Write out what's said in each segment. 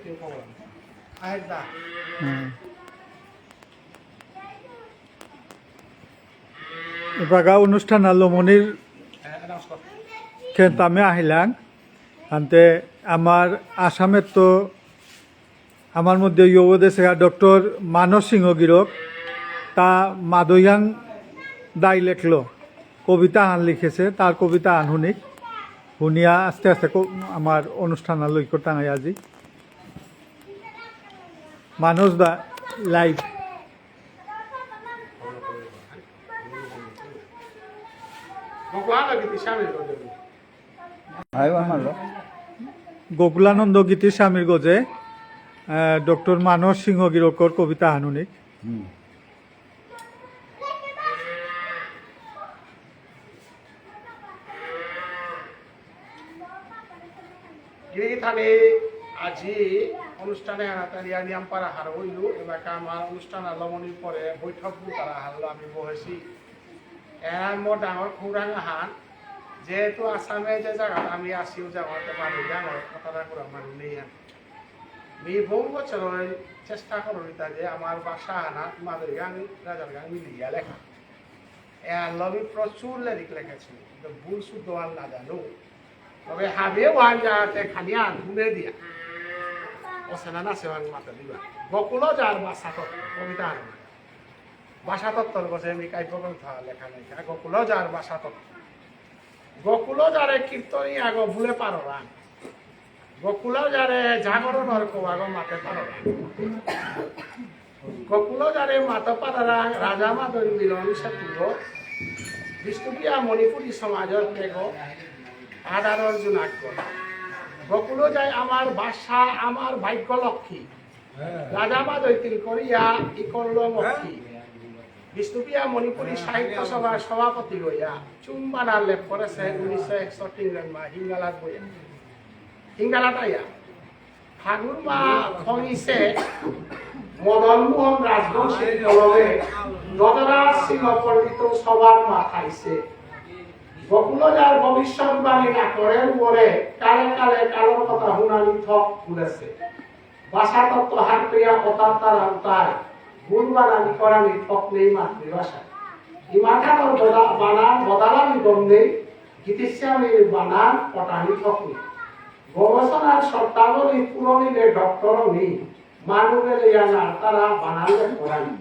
তুই কব আহেদ দা এবাগা অনুষ্ঠান আলমনির কর খেতামে আহিলাম আনতে আমার আসামের তো আমার মধ্যে ইয়োদেশে ডক্টর মানস সিংহ গিরক তা মাদয়াং দাই লেখলো কবিতা আন লিখেছে তার কবিতা আনহুনিক শুনিয়া আস্তে আস্তে আমার অনুষ্ঠান লক্ষ্য টাঙাই আজি। মানস দা লাইভ গোকুলানন্দ গীতি স্বামীর গজে ডক্টর মানস সিংহ গিরকর কবিতা আনুনিক হুম গিরি আজি অনুষ্ঠানে তারিয়া নিয়ম পারা হার হইল এবার আমার অনুষ্ঠান আলমনির পরে বৈঠক তারা হারলো আমি বহেছি। এরার মোট ডাঙর খৌরাং হান যেহেতু আসামে যে জায়গা আমি আসিও জায়গাতে মানুষ ডাঙর কথাটা করে মানুষ নেই মি বহু বছর চেষ্টা করো তা যে আমার বাসা আনা মাদের গান রাজার গান মিলিয়া লেখা। এর লবি প্রচুর লেরিক লেখেছি কিন্তু ভুল শুদ্ধ আর না জানো তবে হাবে ওয়ান যাতে খালি আন শুনে দিয়া। অসেনা না সেবাং মাতা দিবা। বকুল যার বাসা তত্ত্ব, কবিতা আনো বাসা তত্ত্বর গছে আমি কাব্য গ্রন্থ লেখা নাই। গকুল যার বাসা তত্ত্ব। গকুল যারে কীর্তনী আগ ভুলে পারো রান গকুল যারে জাগরণর কো আগ মাতে পারো রান গকুল যারে মাত পারা রাজা মাদরী মিলন সেতু বিষ্ণুপ্রিয়া মণিপুরী সমাজৰ প্ৰেগ আদাৰৰ জোনাক্য গকুলো যায় আমাৰ বাসা আমাৰ ভাগ্য লক্ষী ৰাজা মাদৈতিল কৰিয়া ইকল্ল মক্ষী বিষ্ণুপ্ৰিয়া মণিপুৰী সাহিত্য সভাৰ সভাপতি গয়া চুম্বানাৰ লেপ করেছে উনিশশো একষট্টি জন্মা হিঙ্গালাত বইয়া। হিঙ্গালাত আয়া ফাগুন মা খঙিছে মদন মোহন রাজবংশীর কলমে। নটরাজ সিংহ পণ্ডিত সবার মাথাইছে বকুলজার ভবিষ্যৎবাণী না করেন বলে কালে কালে কালোর কথা শুনানি থক খুলেছে ভাষা তত্ত্ব হাত পেয়া অতার তার আওতায় গুণবানানি করানি থক নেই মাতৃভাষা ইমাখানোর বদা বানান বদালানি দম নেই। গীতিশ্যামীর বানান পটানি থক নেই। গবেষণার শর্তাবলী পূরণীলে ডক্টর নেই মানুষের ইয়ানার তারা বানালে করানি।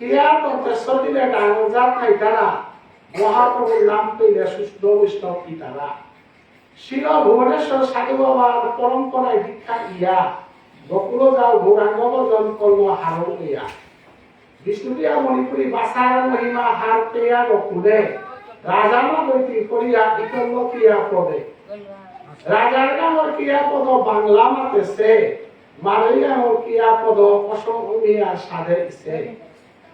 ক্রিয়া তত্ত্ব দিলে জাত নাই তারা। মহাপ্রভুর নাম পেলে সুস্থ বৈষ্ণব কি তারা? শিল ভুবনেশ্বর সাধু বাবার পরম্পরায় দীক্ষা ইয়া। যাও ভজন কর্ম ইয়া। মণিপুরী বাসার মহিমা হার পেয়া করিয়া ইকল্ল ক্রিয়া পদে রাজার গাঁৱৰ ক্ৰিয়াপদ বাংলা মাতেছে। মারৈ গাঁৱৰ ক্রিয়াপদ অসম ভূমিয়া সাধে দিছে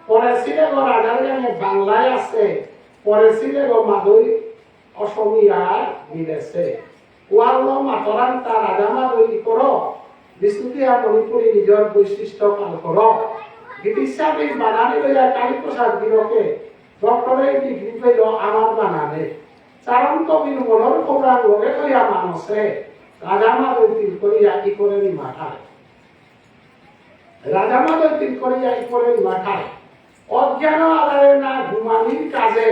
পরেছিলে গো রাজার বাংলায় আছে। পরেছিলে গো মাদৈ অসমীয়ার মিলেছে ওয়াল্ল মাতরান তা রাজা মাদৈ কর বিষ্ণুপ্রিয়া মণিপুরী নিজৰ বৈশিষ্ট্য পাল কর গীতিশ্যামী বানানি লইয়া কালীপ্রসাদ বীরকে ডক্টরে ডিগ্রি পেল আমার বানানে চারণ কবির মনৰ খবরা লগে লইয়া মানসে রাজা মাদৈ করিয়া ই করে মাথায় রাজা মাদৈ করিয়া ই করে মাথায় অজ্ঞান আদারে না ঘুমানির কাজে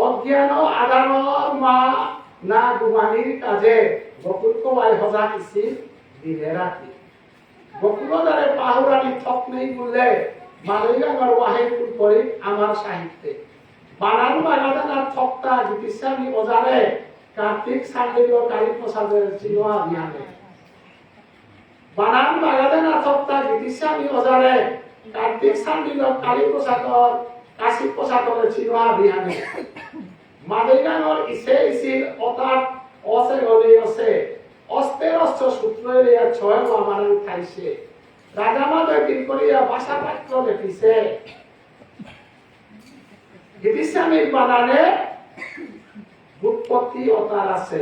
অজ্ঞান আদাৰৰ মা, না ঘুমানির কাজে বকুল কবাই সজা কিছি দিনে রাতি বকুলৰ দ্বারে পাহুরানি থক নেই বললে মালয়াঙর ওয়াহিদুল করিম আমার সাহিত্যে বানান বাগাদানার থকতা জ্যোতিষামী ওজারে কার্তিক সান্ডিল কালী প্রসাদের চিনোয়া দিয়ানে বানান বাগাদানা থকতা জ্যোতিষামী ওজারে কার্তিক সান্ডিল কালী প্রসাদর কাশী প্রসাদরে চিনোয়া দিয়ানে মালিগাঙর ইসে ইসিল অসে গলে অসে, অস্তের অস্ত্র ছয় খাইছে। রাজামাদয় দিন করিয়া বাসা পাত্র গীতিস্বামীর বানানে উৎপত্তি অতার আছে।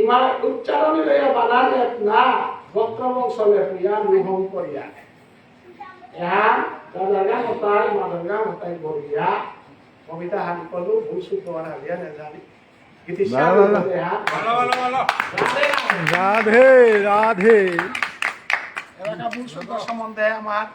ইমার উচ্চারণ লইয়া বানান না, গোত্রবংশ লেখিয়া নিহম করিয়া। ইহা রাজাগা মতাই মাদঙ্গা মতাই বরিয়া কবিতা হানি করল ভুল শুদ্ধ আর হালিয়া না জানি। রাধে রাধে। এলাকা ভুল শুদ্ধ সম্বন্ধে আমার